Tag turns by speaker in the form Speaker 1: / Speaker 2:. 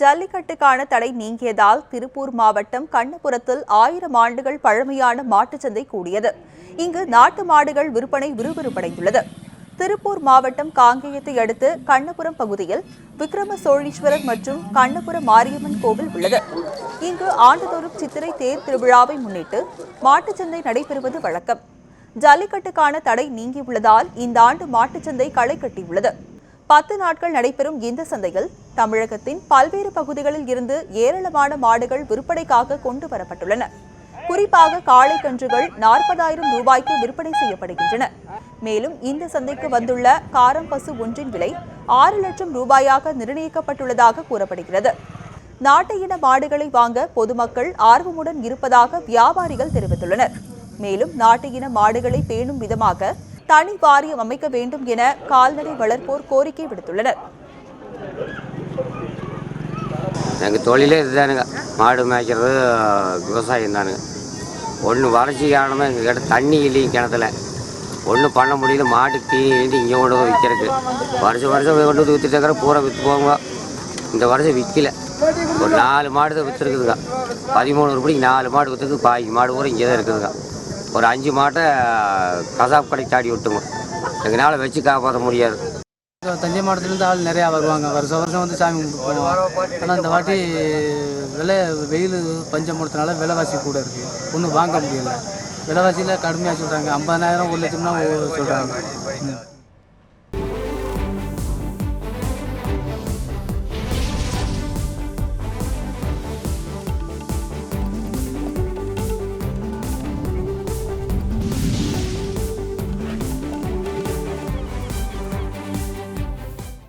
Speaker 1: ஜல்லிக்கட்டுக்கான தடை நீங்கியதால் திருப்பூர் மாவட்டம் கண்ணபுரத்தில் ஆயிரம் ஆண்டுகள் பழமையான மாட்டுச்சந்தை கூடியது. இங்கு நாட்டு மாடுகள் விற்பனை விறுவிறுப்படைந்துள்ளது. திருப்பூர் மாவட்டம் காங்கேயத்தை அடுத்து கண்ணபுரம் பகுதியில் விக்ரம சோழீஸ்வரர் மற்றும் கண்ணபுரம் மாரியம்மன் கோவில் உள்ளது. இங்கு ஆண்டுதோறும் சித்திரை தேர் திருவிழாவை முன்னிட்டு மாட்டுச் சந்தை நடைபெறுவது வழக்கம். ஜல்லிக்கட்டுக்கான தடை நீங்கியுள்ளதால் இந்த ஆண்டு மாட்டுச்சந்தை களை கட்டியுள்ளது. பத்து நாட்கள் நடைபெறும் இந்த சந்தையில் தமிழகத்தின் பல்வேறு பகுதிகளில் இருந்து ஏராளமான மாடுகள் விற்பனைக்காக கொண்டு வரப்பட்டுள்ளன. குறிப்பாக காளை கன்றுகள் நாற்பதாயிரம் ரூபாய்க்கு விற்பனை செய்யப்படுகின்றன. மேலும் இந்த சந்தைக்கு வந்துள்ள காரம் பசு ஒன்றின் விலை ஆறு லட்சம் ரூபாயாக நிர்ணயிக்கப்பட்டுள்ளதாக கூறப்படுகிறது. நாட்டு இன மாடுகளை வாங்க பொதுமக்கள் ஆர்வமுடன் இருப்பதாக வியாபாரிகள் தெரிவித்துள்ளனர். மேலும் நாட்டு இன மாடுகளை பேணும் விதமாக தனி வாரியம் அமைக்க வேண்டும் என கால்நடை வளர்ப்போர் கோரிக்கை விடுத்துள்ளனர்.
Speaker 2: எங்கள் தொழிலே இதுதானுங்க. மாடு மேய்க்கிறது விவசாயம் தானுங்க ஒன்று வறட்சி காரணமாக எங்கள் கிட்ட தண்ணி இல்லைங்க கிணத்துல. ஒன்றும் பண்ண முடியல மாட்டுக்கு தீனி இங்கே கொண்டு போய் விற்கிறதுக்கு வருஷம் வருஷம் கொண்டு வந்து விற்றுட்டு இருக்கிற பூரா விற்று போங்க இந்த வருஷம் விற்கல ஒரு நாலு மாடு தான் விற்றுருக்குதுங்க பதிமூணு ரூபாய்க்கு நாலு மாடு விற்றுக்கு பாக்கி மாடு பூரா இங்கே தான் இருக்குதுங்க. ஒரு அஞ்சு மாட்டை கசாப் கடை தாடி விட்டுங்க. எங்களால் வச்சு காப்பாற்ற முடியாது.
Speaker 3: தஞ்சை மாவட்டத்துலேருந்து ஆள் நிறையா வருவாங்க. வருஷம் வருஷம் வந்து சாமி கும்பிட்டு போவோம் ஆனால் இந்த வாட்டி விலை வெயில் பஞ்சம் போடுறதுனால விலைவாசி கூட இருக்குது ஒன்றும் வாங்க முடியல. விலைவாசியில் கடுமையாக சொல்கிறாங்க ஐம்பதாயிரம் ஒரு லட்சம்னா சொல்கிறாங்க